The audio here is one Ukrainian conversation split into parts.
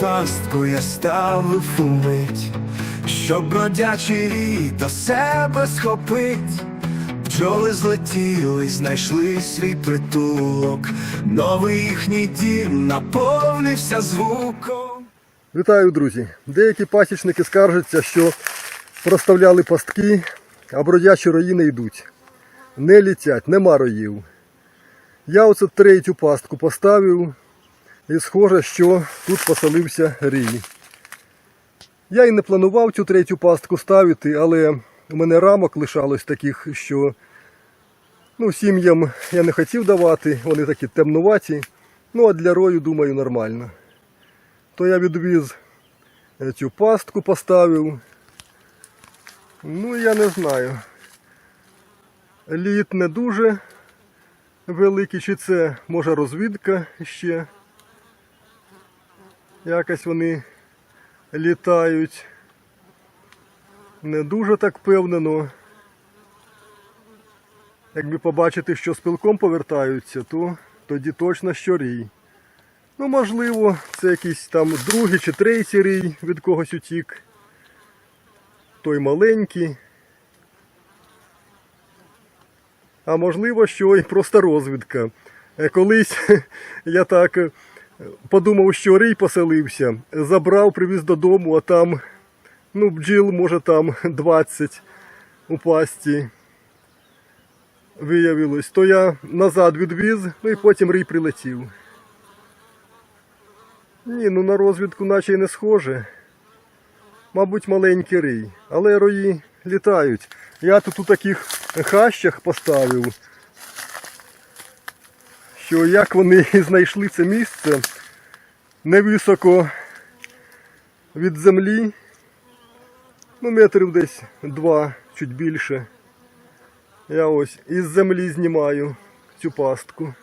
пастку я ставив умить, щоб бродячий рій до себе схопить. Бджоли злетіли, знайшли свій притулок, новий їхній дім наповнився звуком. Вітаю, друзі! Деякі пасічники скаржаться, що проставляли пастки, а бродячі рої не йдуть. Не літять, нема роїв. Я оце третю пастку поставив, і схоже, що тут поселився рій. Я і не планував цю третю пастку ставити, але у мене рамок лишалось таких, що ну, сім'ям я не хотів давати, вони такі темнуваті. Ну а для рою, думаю, нормально то я відвіз е, цю пастку поставив. Ну, я не знаю. Літ не дуже великий, чи це може розвідка ще. Якось вони літають. Не дуже так впевнено. Якби побачити, що з пилком повертаються, то тоді точно що рій. Ну, можливо, це якийсь там другий чи третій рій від когось утік. Той маленький. А можливо, що і просто розвідка. Е, Колись я так подумав, що рій поселився, забрав, привіз додому, а там, ну, бджіл, може там 20 у пасті виявилось. То я назад відвіз, ну і потім рій прилетів. Ні, ну на розвідку наче й не схоже. Мабуть, маленький рий, але рої літають. Я тут у таких хащах поставив, що як вони знайшли це місце невисоко від землі, ну метрів десь два, чуть більше. Я ось із землі знімаю цю пастку.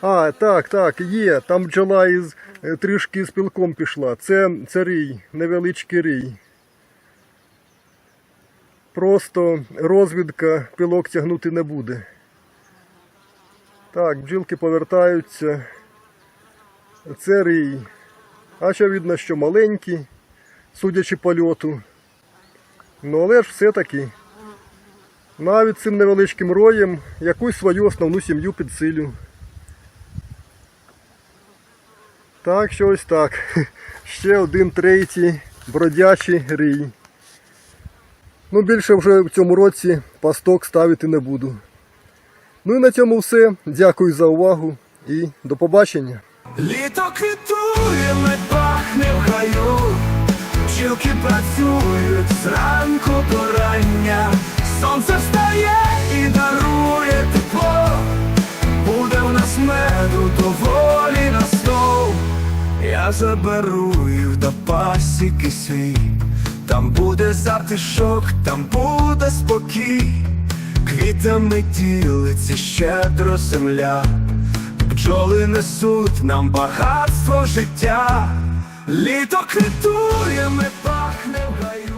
А, так, так, є. Там бджола із е, трішки з пілком пішла. Це, це рій, невеличкий рій. Просто розвідка пілок тягнути не буде. Так, бджілки повертаються. Це рій. А ще видно, що маленький, судячи польоту. Ну але ж все-таки навіть цим невеличким роєм якусь свою основну сім'ю підсилю. Так, що ось так. Ще один третій бродячий рій. Ну, більше вже в цьому році пасток ставити не буду. Ну і на цьому все. Дякую за увагу і до побачення. Літо квітує, мед пахне в гаю, Бджілки працюють зранку до рання, сонце встає і дарує тепло, буде в нас меду доволі на стол. Я заберу їх до пасіки свій, там буде затишок, там буде спокій, квітами ділиться щедро земля. Бджоли несуть нам багатство життя, літо квітує, ми пахне в гаю.